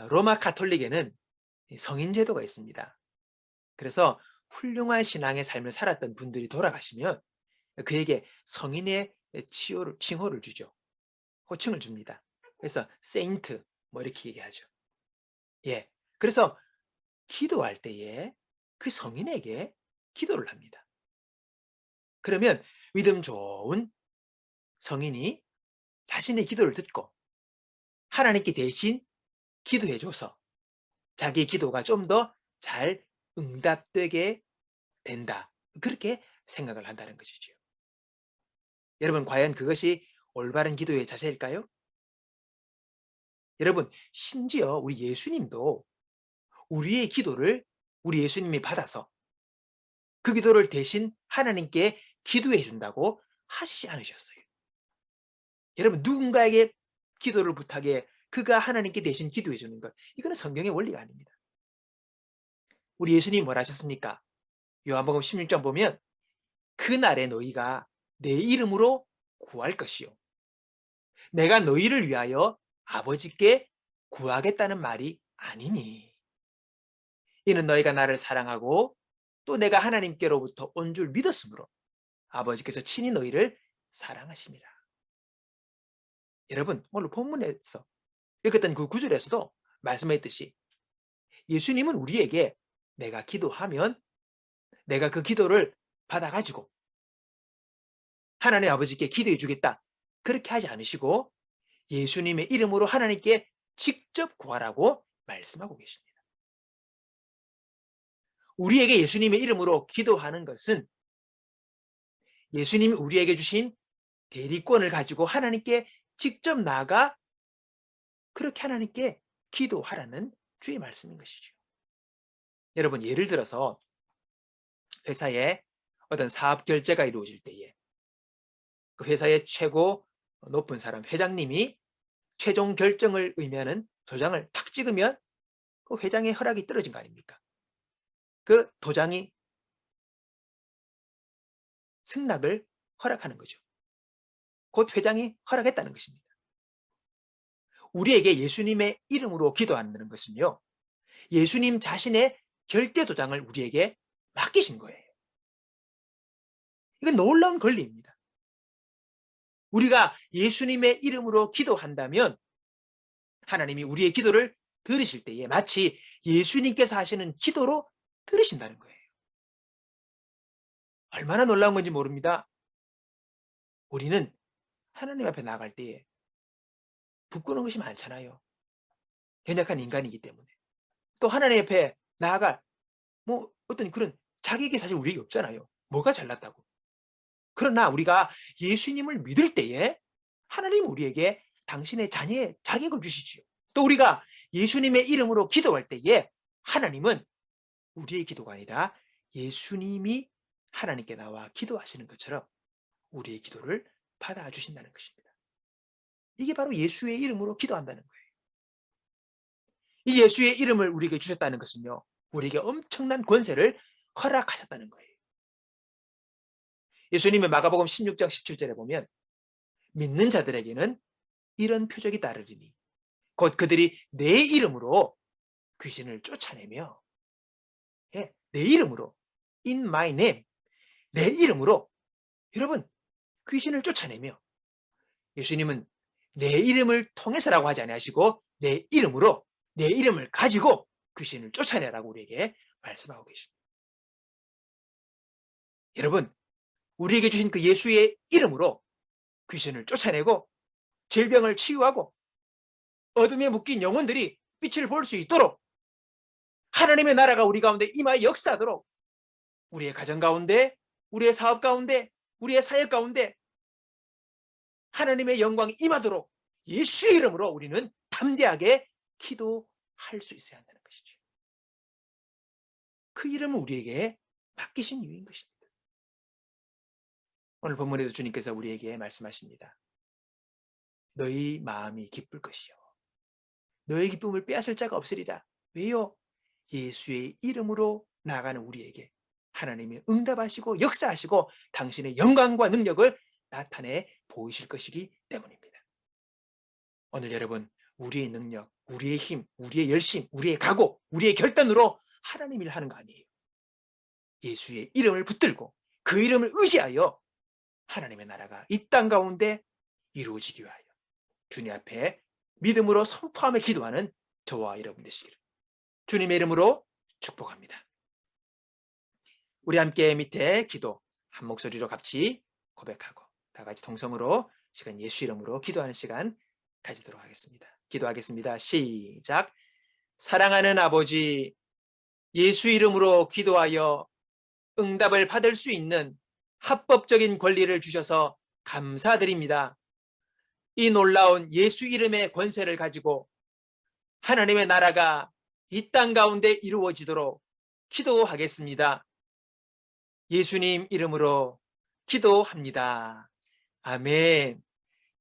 어, 로마 카톨릭에는 성인 제도가 있습니다. 그래서 훌륭한 신앙의 삶을 살았던 분들이 돌아가시면 그에게 성인의 치호를, 칭호를 주죠. 호칭을 줍니다. 그래서 세인트 뭐 이렇게 얘기하죠. 예. 그래서 기도할 때에 그 성인에게 기도를 합니다. 그러면 믿음 좋은 성인이 자신의 기도를 듣고 하나님께 대신 기도해 줘서 자기의 기도가 좀 더 잘 응답되게 된다. 그렇게 생각을 한다는 것이죠. 여러분, 과연 그것이 올바른 기도의 자세일까요? 여러분, 심지어 우리 예수님도 우리의 기도를 우리 예수님이 받아서 그 기도를 대신 하나님께 기도해 준다고 하시지 않으셨어요. 여러분, 누군가에게 기도를 부탁해 그가 하나님께 대신 기도해 주는 것, 이거는 성경의 원리가 아닙니다. 우리 예수님이 뭘 하셨습니까? 요한복음 16장 보면 그날에 너희가 내 이름으로 구할 것이요. 내가 너희를 위하여 아버지께 구하겠다는 말이 아니니. 이는 너희가 나를 사랑하고 또 내가 하나님께로부터 온 줄 믿었으므로 아버지께서 친히 너희를 사랑하십니다. 여러분, 오늘 본문에서 읽었던 그 구절에서도 말씀했듯이 예수님은 우리에게 내가 기도하면 내가 그 기도를 받아가지고 하나님 아버지께 기도해 주겠다. 그렇게 하지 않으시고 예수님의 이름으로 하나님께 직접 구하라고 말씀하고 계십니다. 우리에게 예수님의 이름으로 기도하는 것은 예수님이 우리에게 주신 대리권을 가지고 하나님께 직접 나가 그렇게 하나님께 기도하라는 주의 말씀인 것이죠. 여러분 예를 들어서 회사에 어떤 사업 결제가 이루어질 때에 그 회사의 최고 높은 사람 회장님이 최종 결정을 의미하는 도장을 탁 찍으면 그 회장의 허락이 떨어진 거 아닙니까? 그 도장이 승낙을 허락하는 거죠. 곧 회장이 허락했다는 것입니다. 우리에게 예수님의 이름으로 기도한다는 것은요. 예수님 자신의 결대 도장을 우리에게 맡기신 거예요. 이건 놀라운 권리입니다. 우리가 예수님의 이름으로 기도한다면 하나님이 우리의 기도를 들으실 때에 마치 예수님께서 하시는 기도로 들으신다는 거예요. 얼마나 놀라운 건지 모릅니다. 우리는 하나님 앞에 나갈 때에 부끄러운 것이 많잖아요. 연약한 인간이기 때문에. 또 하나님 앞에 나아갈 뭐 어떤 그런 자격이 사실 우리에게 없잖아요. 뭐가 잘났다고. 그러나 우리가 예수님을 믿을 때에 하나님 우리에게 당신의 자녀의 자격을 주시지요. 또 우리가 예수님의 이름으로 기도할 때에 하나님은 우리의 기도가 아니라 예수님이 하나님께 나와 기도하시는 것처럼 우리의 기도를 받아주신다는 것입니다. 이게 바로 예수의 이름으로 기도한다는 거예요. 이 예수의 이름을 우리에게 주셨다는 것은요. 우리에게 엄청난 권세를 허락하셨다는 거예요. 예수님의 마가복음 16장 17절에 보면 믿는 자들에게는 이런 표적이 따르리니 곧 그들이 내 이름으로 귀신을 쫓아내며 예, 내 이름으로 in my name 내 이름으로 여러분 귀신을 쫓아내며 예수님은 내 이름을 통해서라고 하지 아니하시고 내 이름으로 내 이름을 가지고 귀신을 쫓아내라고 우리에게 말씀하고 계십니다. 여러분 우리에게 주신 그 예수의 이름으로 귀신을 쫓아내고 질병을 치유하고 어둠에 묶인 영혼들이 빛을 볼 수 있도록 하나님의 나라가 우리 가운데 임하여 역사하도록 우리의 가정 가운데 우리의 사업 가운데 우리의 사역 가운데 하나님의 영광이 임하도록 예수의 이름으로 우리는 담대하게 기도할 수 있어야 한다는 것이죠. 그 이름을 우리에게 맡기신 이유인 것입니다. 오늘 본문에도 주님께서 우리에게 말씀하십니다. 너희 마음이 기쁠 것이요. 너희 기쁨을 빼앗을 자가 없으리라. 왜요? 예수의 이름으로 나가는 우리에게 하나님이 응답하시고 역사하시고 당신의 영광과 능력을 나타내 보이실 것이기 때문입니다. 오늘 여러분, 우리의 능력, 우리의 힘, 우리의 열심, 우리의 각오, 우리의 결단으로 하나님 일을 하는 거 아니에요. 예수의 이름을 붙들고 그 이름을 의지하여 하나님의 나라가 이 땅 가운데 이루어지기 위하여 주님 앞에 믿음으로 선포하며 기도하는 저와 여러분 되시기를 주님의 이름으로 축복합니다. 우리 함께 밑에 기도 한 목소리로 같이 고백하고 다 같이 동성으로 시간 예수 이름으로 기도하는 시간 가지도록 하겠습니다. 기도하겠습니다. 시작. 사랑하는 아버지 예수 이름으로 기도하여 응답을 받을 수 있는 합법적인 권리를 주셔서 감사드립니다. 이 놀라운 예수 이름의 권세를 가지고 하나님의 나라가 이 땅 가운데 이루어지도록 기도하겠습니다. 예수님 이름으로 기도합니다. 아멘.